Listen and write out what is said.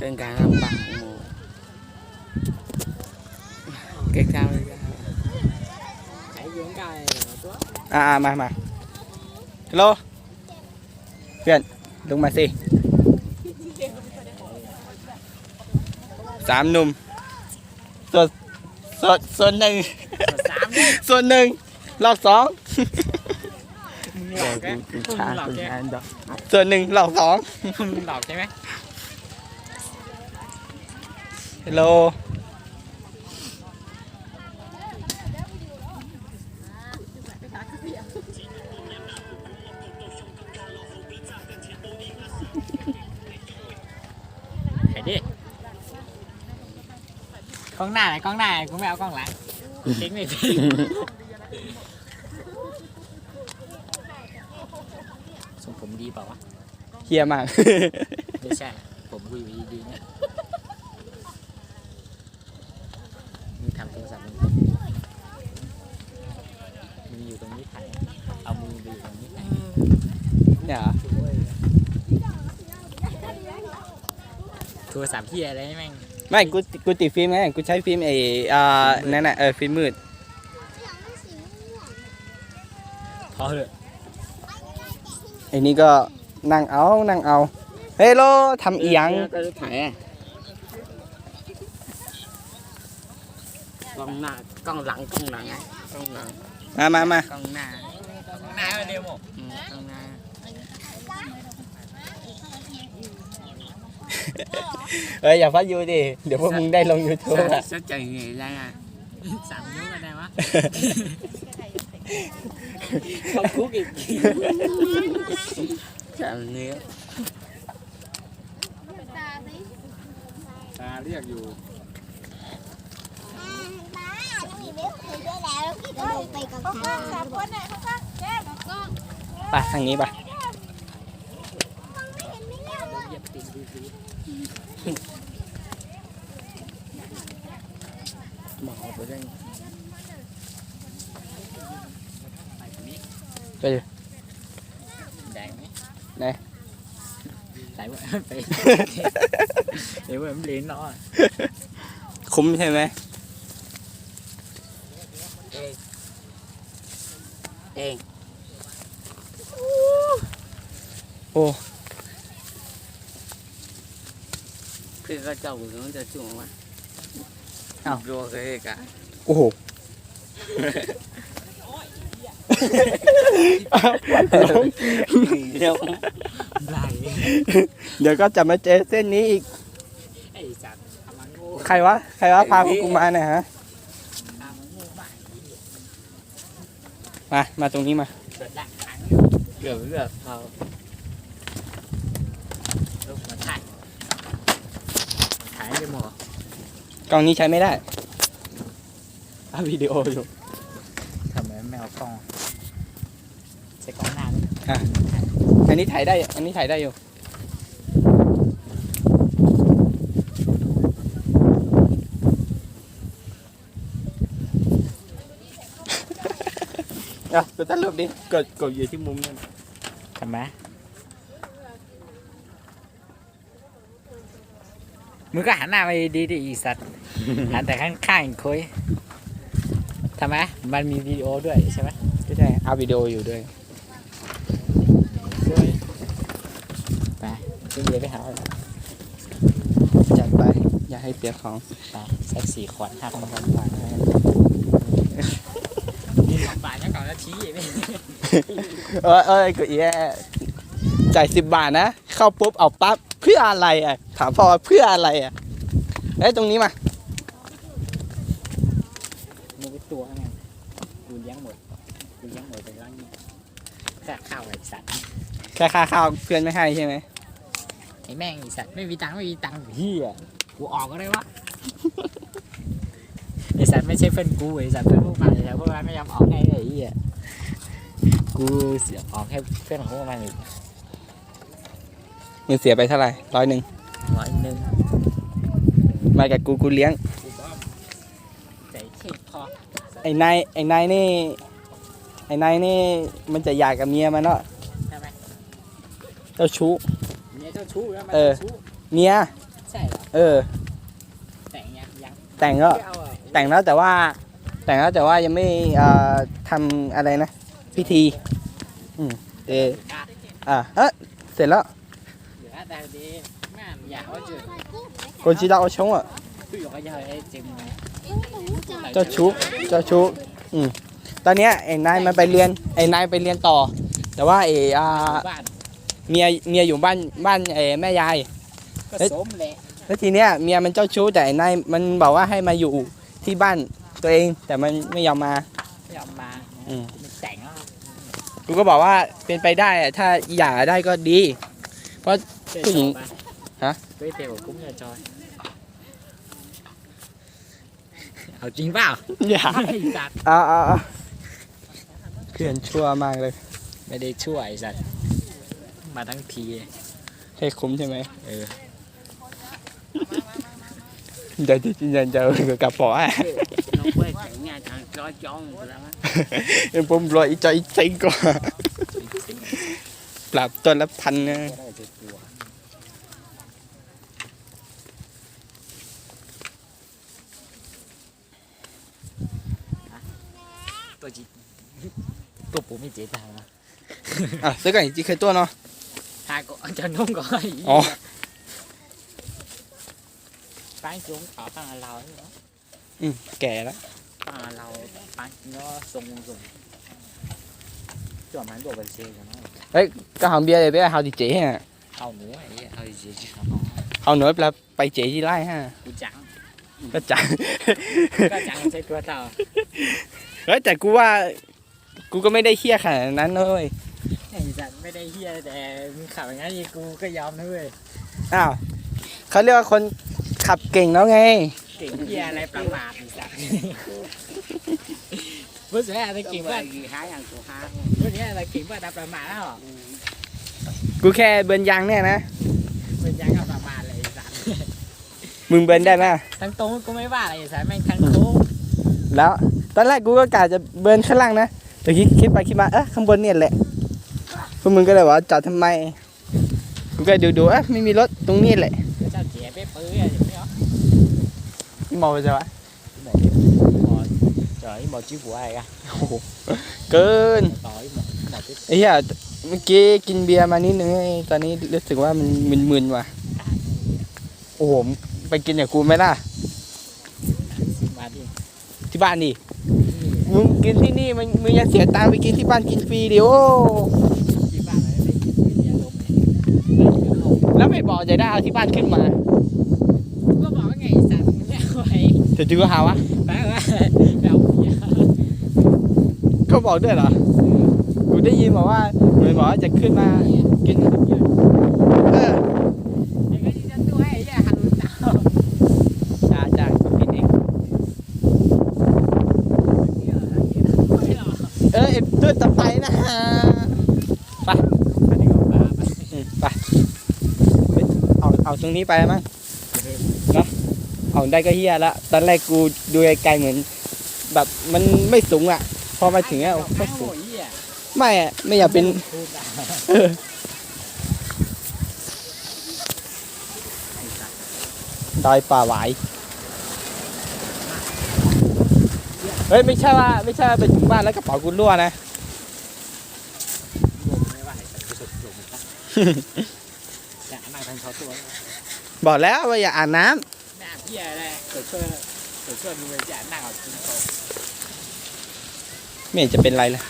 ซึ่งการลำบากหมูเก๊กจ้าเลยจ้าไอ้ยุงไก่ตัวอ่าอ่ามามาฮัลโหลเพื่อนลงมาสิสามหนุ่มส่วนส่วนส่วนหนึ่งส่วนหนึ่งรอบสองส่วนหนึ่งรอบสองมึงหลอกใช่ไหม ฮัลโหลไอ้ดิกล้องหน้าไหนกล้องหน้ากูไม่เอากล้องหลังเก่งไม่เป็นทรงผมดีเปล่าวะเฮียมาก ไม่ใช่ ผมคุยดีดีๆเนี่ยมึงทำโท รศัพท์มึงมึงอยู่ตรงนี้ถ่ายเอามือไปอยู่ตรงนี้ถ่ายเนี่ยเหรอโทรศัพท์ที่อะไรแม่งไม่กูกูติดฟิล์มไงกูใช้ฟิล์มไอ้อ่านั่นน่ะเออฟิล์มมืดพอเถอะไอ้นี่ก็นั่งเอานั่งเอาเฮ้ยโลทำเอียง ก็จะถ่ายอะกล้ องหน้ากล้องหลังกล้องหลังกล้องหลังมามามากล้องหน้ากล้องหน้ามาเดียวหมดอืมกล้องหน้าเอ้ยอย่าพัดยูดิเดี๋ยวพวกมึงได้ลงยูทูบอะ sẽ chạy nghề ra à สามนิ้วกันได้วะ không cuốc kịp chạy nghề ตาเรียกอยู่ ไปทางนี้ไปเหยียบตีนดูสิ mở vào đây ไปตรงนี้ไปดิแดงไหมไหนไหนวะไปเดี๋ยวมันเลี้ยนเนาะคุ้มใช่ไหม ê โอ้ cái cái chậu của nó จะจุ่มมาอ้าวรัว cái cả โอ้โหเดี๋ยวไหลเดี๋ยวก็จะมาเจอเส้นนี้อีกไอ้สัตว์ทำมันโง่ใครวะ ใครวะพาพวกกูมาเนี่ยฮะ ทำมันโง่มาก มา มาตรงนี้มาเกิดละครั้งเกือบเกือบเขาลูกมาถ่ายถ่ายไปหมดกล้องนี้ใช้ไม่ได้อาวิดีโออยู่ทำไมไม่เอากล้องใช้กล้องหน้าดิอันนี้ถ่ายได้ อันนี้ถ่ายได้อยู่ อะกดตั้งรูปดิกดกดอยู่ที่มุมนั่นทำไมมึงก็หันหน้าไปดีดิอีสัตว์ หันแต่ข้างๆอีกคุยทำไมมันมีวิดีโอด้วยใช่ไหมไม่ใช่เอาวิดีโออยู่ด้วยไปขึ้นเรือไปหาเอาจัดไป อย่าให้เสียของไปสักสี่ขวดห้าขวดบาทนี่สอง บาทยังก่อนแล้วชี้อีกนี่เออเออก็แย่จ่ายสิบบาทนะ เข้าปุ๊บเอาปั๊บเพื่ออะไรอะ ถามพ่อว่าเพื่ออะไรอะเอ้ยตรงนี้มามึงไปตัวไงกูเลี้ยงหมดกูเลี้ยงหมดไปแล้วนี่แค่ข้าวไอ้สัตว์แค่ค่าข้าวเพื่อนไม่ให้ใช่ไหมไอ้แม่งไอ้สัตว์ไม่มีตังค์ไม่มีตังค์เฮียกูออกก็ได้วะ ไอ้สัตว์ไม่ใช่เพื่อนกูไอ้สัตว์เพื่อนพวกมันแต่พวกมันไม่ยอมออกให้เลยไอ้เฮียกูเสียออกให้เพื่อนของพวกมันอีกมึงเสียไปเท่าไหร่ร้อยหนึ่งร้อยหนึ่งมากับกูกูเลี้ยงกูบ้าใจเข็ดพอไอ้นายไอ้นายนี่ไอ้นายนี่มันจะอยากกับเมียมันเนาะใช่ไหมเจ้าชู้เมียเจ้าชู้แล้วมันเออเจ้าชู้เมียใช่เหรอเออแต่งยังยัง แต่งก็ไม่เอาอะแต่งแล้วแต่ว่าแต่งแล้วแต่ว่ายังไม่เอ่อทำอะไรนะ พิธี อืมเอออะเอะเสร็จแล้วเดี๋ยวแต่ดีแม่อยากว่าจะคนชีดาเอาชงอะพี่บอกว่าจะให้เจมส์เจ้าชู้เจ้าชู้อืมตอนเนี้ยไอ้นายมันไปเรียนไอ้นายไปเรียนต่อ แต่ว่าไอ้อ่าบ้านเมียเมียอยู่บ้านบ้านไอ้แม่ยายก็สมแหละ แล้วทีเนี้ยเมียมันเจ้าชู้แต่ไอ้นายมันบอกว่าให้มาอยู่ที่บ้านตัวเอง แต่มันไม่ยอมมาไม่ยอมมาอืมมันแต่งแล้วกูก็บอกว่าเป็นไปได้อะถ้าหย่าได้ก็ดีผู้หญิงฮะไปเตะกุ้งอย่าจอยเอาจริงเปล่าหย่าไอ้สัตว์เอ่าอ่าเพื่อนชั่วมากเลย ไม่ได้ช่วยไอ้สัตว์มาทั้งที ให้คุ้มใช่ไหมเออ เดี๋ยวจะยันจะกับพออะ nó quay cảnh nhà thằng cho chong rồi đó เอ็มผมรออีจอยอีจริงก่อนปรับต้นละพันนะก็ได้จะกลัว ตัวจีตัวผมไม่เจ๊ตังค์นะอะซื้อกันอีกจีเคยตัวเนาะ hai cô cho nung coi Ồ. bán xuống ở tăng là lầu nữa อืมแก่แล้ว tăng là lầu bán nó sung sung cho mày đồ bên xe cho nó ก็หอมเบียร์เลยไปเอาดีเจ๊ฮะ hầu nữa ấy hơi gì chứ เอาหน่อยไปไปเจ๊ที่ไร่ฮะ cú chẳng ก็จัง có chẳng sẽ qua tàu เฮ้ยแต่กูว่า กูก็ไม่ได้เฮี้ยขนาดนั้นเลย này dặn mới đây hia để khảo ngay gì cú cái dòm nữa rồi อ้าวเขาเรียกว่าคน ขับเก่งแล้วไง kiểu hia này bằng bạc thì dặn bữa giờ là kiểu Không bạc về gì hái ăn của hái bữa giờ là kiểu bạc đập bằng bạc đó กูแค่เบิร์นยางเนี่ยนะ bên dặn gặp bằng bạc lại dặn มึงเบิร์นได้ไหม thằng tốn cũng mấy bà này sẽ mang thằng tốn แล้วตอนแรกกูก็กะจะเบิร์นข้างล่างนะแต่คิดคิดไปคิดมาเอ๊ะข้างบนเนี่ยแหละพวกมึงก็เลยว่าจอดทำไมกูก็ดูดูๆเอ๊ะไม่มีรถตรงนี้แหละ มองไปจะวะ một một trời một chiếc của ai à เกิน tỏi một một cái ไอ้เหี้ยเมื่อกี้กินเบียร์มานิดนึงไอ้ตอนนี้รู้สึกว่ามันมึนๆว่ะโอ้โหไปกินอย่างกูไหมล่ะ xin bà đi ที่บ้านดิมึงกินที่นี่มึงมึงยังเสียตังค์ไปกินที่บ้านกินฟรีดิโอ chị bà này đi chị nhà luôn này đây cái hộp แล้วไม่บอกจะได้เอาที่บ้านขึ้นมา vậy เดี๋ยวจูก็หาว่า bà ơi đâu vậy เขาบอกด้วยเหรอกูได้ยินบอกว่าเหมือนบอกว่าจะขึ้นมากินเออ cái gì cho tôi hay vậy hành tao จ้าจ้ากินเองเออเอ็มตัวต่อไปนะฮะ anh đi con bà bà อืมไปเฮ้ยเอาเอาตรงนี้ไปมั้งเนาะ เอาได้ก็เฮียละตอนแรกกูดูไกลๆเหมือน แบบมันไม่สูงอะ พอมาถึงอะโคตรสูงไม่อะไม่อยากเป็นดอยป่าหวายเฮ้ยไม่ใช่ว่าไม่ใช่ว่าไปถึงบ้านแล้วกระเป๋ากูรั่วนะ dùng mấy bài cái sụp dùng ta dạ nàng thành เหี้ยอะไรขอช่วยขอช่วยดูเลยจะนั่งเอาจริงเขาไม่เห็นจะเป็นไรเลย